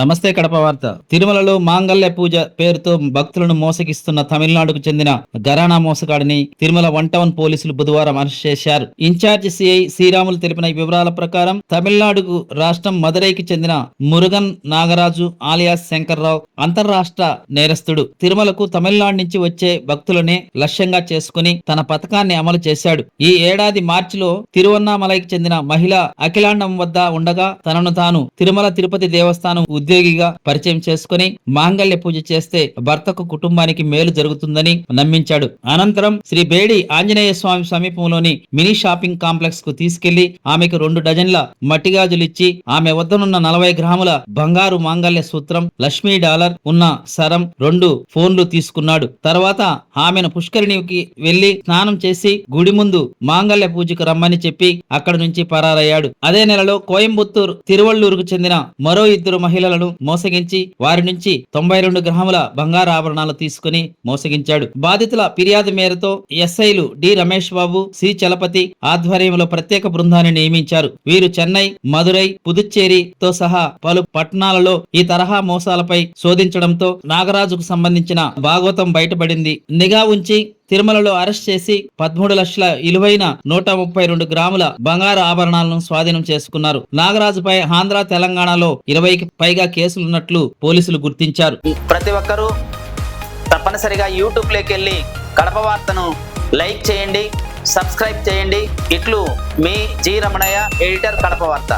నమస్తే కడప వార్త. తిరుమలలో మాంగళ్య పూజ పేరుతో భక్తులను మోసగిస్తున్న తమిళనాడుకు చెందిన గరానా మోసగాడిని తిరుమల వన్ టౌన్ పోలీసులు బుధవారం అరెస్ట్ చేశారు. ఇన్ఛార్జ్ సిఐ శ్రీరాములు తెలిపిన వివరాల ప్రకారం తమిళనాడుకు రాష్ట్రం మదురైకి చెందిన మురుగన్ నాగరాజు ఆలియాస్ శంకర్రావు అంతర్రాష్ట్ర నేరస్తుడు. తిరుమలకు తమిళనాడు నుంచి వచ్చే భక్తులనే లక్ష్యంగా చేసుకుని తన పథకాన్ని అమలు చేశాడు. ఈ ఏడాది మార్చిలో తిరువన్నామలైకి చెందిన మహిళ అఖిలాండం వద్ద ఉండగా తనను తాను తిరుమల తిరుపతి దేవస్థానం ఉద్యోగిగా పరిచయం చేసుకుని మాంగళ్య పూజ చేస్తే భర్తకు కుటుంబానికి మేలు జరుగుతుందని నమ్మించాడు. అనంతరం శ్రీ బేడి ఆంజనేయ స్వామి సమీపంలోని మినీ షాపింగ్ కాంప్లెక్స్కు తీసుకెళ్ళి ఆమెకు రెండు డజన్ల మట్టిగాజులు ఇచ్చి ఆమె వద్దనున్న నలభై గ్రాముల బంగారు మాంగళ్య సూత్రం లక్ష్మీ డాలర్ ఉన్న సరం రెండు ఫోన్లు తీసుకున్నాడు. తర్వాత ఆమెను పుష్కరిణికి వెళ్ళి స్నానం చేసి గుడి ముందు మాంగళ్య పూజకు రమ్మని చెప్పి అక్కడి నుంచి పరారయ్యాడు. అదే నెలలో కోయంబత్తూరు తిరువள்ளూరుకు చెందిన మరో ఇద్దరు మహిళలను మోసగించి వారి నుంచి తొంభై రెండు గ్రాముల బంగారు ఆభరణాలు తీసుకుని మోసగించాడు. బాధితుల ఫిర్యాదు మేరతో ఎస్ఐలు డి రమేష్ బాబు సి చలపతి ఆధ్వర్యంలో ప్రత్యేక బృందాన్ని నియమించారు. వీరు చెన్నై మదురై పుదుచ్చేరి తో సహా పలు పట్టణాలలో ఈ తరహా మోసాలపై శోధించడంతో నాగరాజుకు సంబంధించిన భాగవతం బయటపడింది. నిఘా ఉంచి తిరుమలలో అరెస్ట్ చేసి పదమూడు లక్షల ఇలువైన నూట ముప్పై రెండు గ్రాముల బంగారు ఆభరణాలను స్వాధీనం చేసుకున్నారు. నాగరాజుపై ఆంధ్ర తెలంగాణలో ఇరవైకి పైగా కేసులున్నట్లు పోలీసులు గుర్తించారు. ప్రతి ఒక్కరూ తప్పనిసరిగా యూట్యూబ్లోకి వెళ్ళి కడప వార్తను లైక్ చేయండి సబ్స్క్రైబ్ చేయండి. ఇట్లు మీ జి రమణయ్య ఎడిటర్ కడప వార్త.